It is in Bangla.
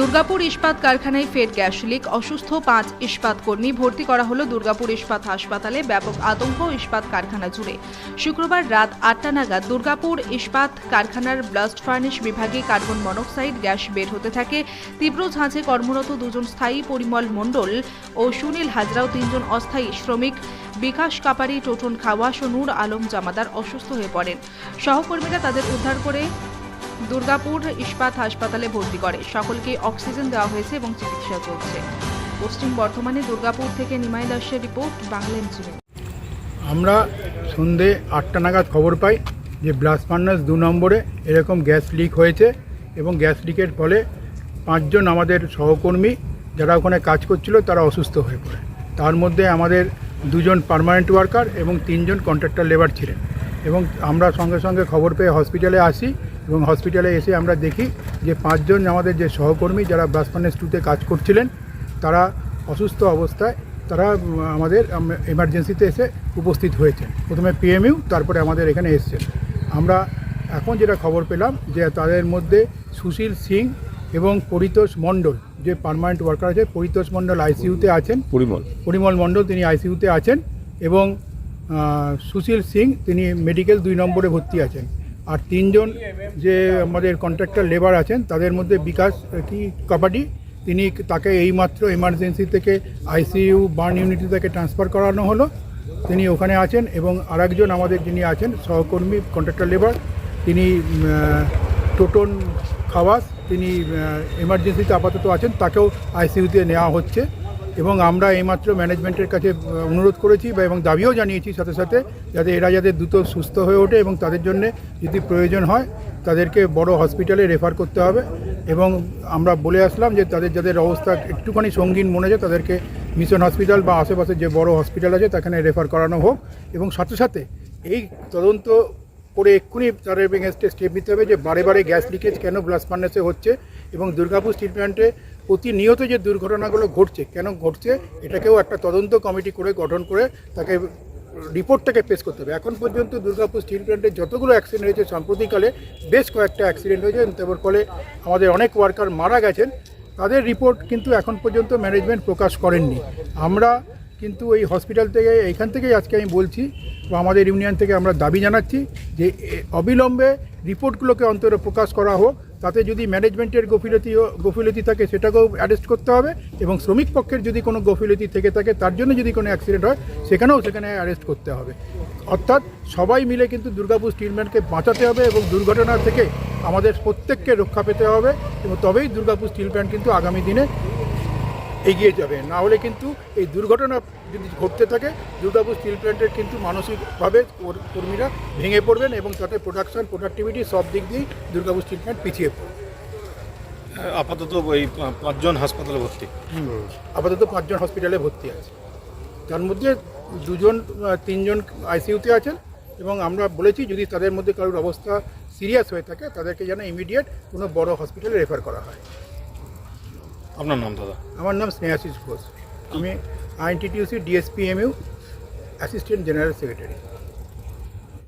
দুর্গাপুর ইস্পাত কারখানায় ফের গ্যাস লিক, অসুস্থ পাঁচ ইস্পাত কর্মী ভর্তি করা হলো দুর্গাপুর ইস্পাত হাসপাতালে ব্যাপক আতঙ্ক ইস্পাত কারখানা জুড়ে। শুক্রবার রাত আটটা নাগাদ দুর্গাপুর ইস্পাত কারখানার ব্লাস্ট ফার্নিশ বিভাগে কার্বন মনোক্সাইড গ্যাস বের হতে থাকে। তীব্র ঝাঁঝে কর্মরত দুজন স্থায়ী পরিমল মণ্ডল ও সুনীল হাজরাও তিনজন অস্থায়ী শ্রমিক। বিকাশ কাপারি, টোটন খাওয়াস ও নূর আলম জামাদার অসুস্থ হয়ে পড়েন। সহকর্মীরা তাদের উদ্ধার করে দুর্গাপুর ইস্পাত হাসপাতালে ভর্তি করে। সকলকে অক্সিজেন দেওয়া হয়েছে এবং চিকিৎসা চলছে। পশ্চিম বর্ধমানে দুর্গাপুর থেকে নিমাই দাসের রিপোর্ট, বাংলা ইনসিডেন্ট আমরা সন্ধে আটটা নাগাদ খবর পাই যে ব্লাস ফার্নাস দু নম্বরে এরকম গ্যাস লিক হয়েছে এবং গ্যাস লিকের ফলে পাঁচজন আমাদের সহকর্মী যারা ওখানে কাজ করছিল তারা অসুস্থ হয়ে পড়ে। তার মধ্যে আমাদের দুজন পার্মানেন্ট ওয়ার্কার এবং তিনজন কন্ট্রাক্টর লেবার ছিলেন। এবং আমরা সঙ্গে সঙ্গে খবর পেয়ে হসপিটালে আসি এবং হসপিটালে এসে আমরা দেখি যে পাঁচজন আমাদের যে সহকর্মী যারা ব্লাস্ট ফার্নাস টুতে কাজ করছিলেন তারা অসুস্থ অবস্থায় তারা আমাদের এমার্জেন্সিতে এসে উপস্থিত হয়েছে প্রথমে পিএমইউ তারপরে আমাদের এখানে এসছেন। আমরা এখন যেটা খবর পেলাম যে তাদের মধ্যে সুশীল সিং এবং পরিতোষ মণ্ডল যে পার্মানেন্ট ওয়ার্কার আছে পরিতোষ মণ্ডল আইসিইউতে আছেন। পরিমল। পরিমল মণ্ডল তিনি আইসিইউতে আছেন এবং সুশীল সিং তিনি মেডিকেল দুই নম্বরে ভর্তি আছেন। আর তিনজন যে আমাদের কন্ট্রাক্টর লেবার আছেন, তাদের মধ্যে বিকাশ কি, কাবাডি, তিনি তাকে এইমাত্র এমার্জেন্সি থেকে আইসিইউ বার্ন ইউনিটি থেকে ট্রান্সফার করানো হলো। তিনি ওখানে আছেন এবং আরেকজন আমাদের যিনি আছেন, সহকর্মী কন্ট্রাক্টর লেবার তিনি টোটন খাওয়াস, তিনি এমার্জেন্সিতে আপাতত আছেন, তাকেও আইসিইউতে নেওয়া হচ্ছে। এবং আমরা এইমাত্র ম্যানেজমেন্টের কাছে অনুরোধ করেছি বা এবং দাবিও জানিয়েছি সাথে সাথে যাতে এরা যাতে দ্রুত সুস্থ হয়ে ওঠে এবং তাদের জন্য যদি প্রয়োজন হয় তাদেরকে বড় হসপিটালে রেফার করতে হবে এবং আমরা বলে আসলাম যে তাদের যাদের অবস্থা একটুখানি সঙ্গীন মনে হয় তাদেরকে মিশন হসপিটাল বা আশেপাশে যে বড় হসপিটাল আছে তাখানে রেফার করানো হোক এবং সাথে সাথে এই তদন্ত করে এক্ষুনি তাদের এগেনস্টে স্টেপ নিতে হবে যে বারে বারে গ্যাস লিকেজ কেন ব্লাস্ট ফার্নেসে হচ্ছে এবং দুর্গাপুর স্টিল প্ল্যান্টে প্রতিনিয়ত যে দুর্ঘটনাগুলো ঘটছে, কেন ঘটছে, এটাকেও একটা তদন্ত কমিটি করে গঠন করে তাকে রিপোর্টটাকে পেশ করতে হবে। এখন পর্যন্ত দুর্গাপুর স্টিল প্ল্যান্টে যতগুলো অ্যাক্সিডেন্ট হয়েছে, সাম্প্রতিককালে বেশ কয়েকটা অ্যাক্সিডেন্ট হয়েছে তার ফলে আমাদের অনেক ওয়ার্কার মারা গেছেন। তাদের রিপোর্ট কিন্তু এখন পর্যন্ত ম্যানেজমেন্ট প্রকাশ করেননি। আমরা কিন্তু এই হসপিটাল থেকে, এইখান থেকেই আজকে আমি বলছি বা আমাদের ইউনিয়ন থেকে আমরা দাবি জানাচ্ছি যে অবিলম্বে রিপোর্টগুলোকে অন্তত প্রকাশ করা হোক। তাতে যদি ম্যানেজমেন্টের গফিলতি গফিলতি থাকে, সেটাকেও অ্যাডজাস্ট করতে হবে এবং শ্রমিক পক্ষের যদি কোনো গফিলতি থেকে থাকে, তার জন্য যদি কোনো অ্যাক্সিডেন্ট হয়, সেখানেও সেখানে অ্যারেস্ট করতে হবে। অর্থাৎ সবাই মিলে কিন্তু দুর্গাপুর স্টিলম্যানকে বাঁচাতে হবে এবং দুর্ঘটনা থেকে আমাদের প্রত্যেককে রক্ষা পেতে হবে এবং তবেই দুর্গাপুর স্টিল প্ল্যান্ট কিন্তু আগামী দিনে এগিয়ে যাবে। না হলে কিন্তু এই দুর্ঘটনা যদি ঘটতে থাকে দুর্গাপুর স্টিল প্ল্যান্টের কিন্তু মানসিকভাবে কর- কর্মীরা ভেঙে পড়বেন এবং তাতে প্রোডাকশন প্রোডাক্টিভিটি সব দিক দিয়েই দুর্গাপুর স্টিল প্ল্যান্ট পিছিয়ে পড়বে। আপাতত ওই পাঁচজন হাসপাতালে ভর্তি। আপাতত পাঁচজন হসপিটালে ভর্তি আছে। তার মধ্যে দুজন তিনজন আইসিইউতে আছেন এবং আমরা বলেছি যদি তাদের মধ্যে কারোর অবস্থা সিরিয়াস হয়ে থাকে তাদেরকে যেন ইমিডিয়েট কোনো বড় হসপিটালে রেফার করা হয়। আপনার নাম দাদা? আমার নাম স্নেহাশিস ঘোষ। আমি INTTUC DSPMU assistant general secretary.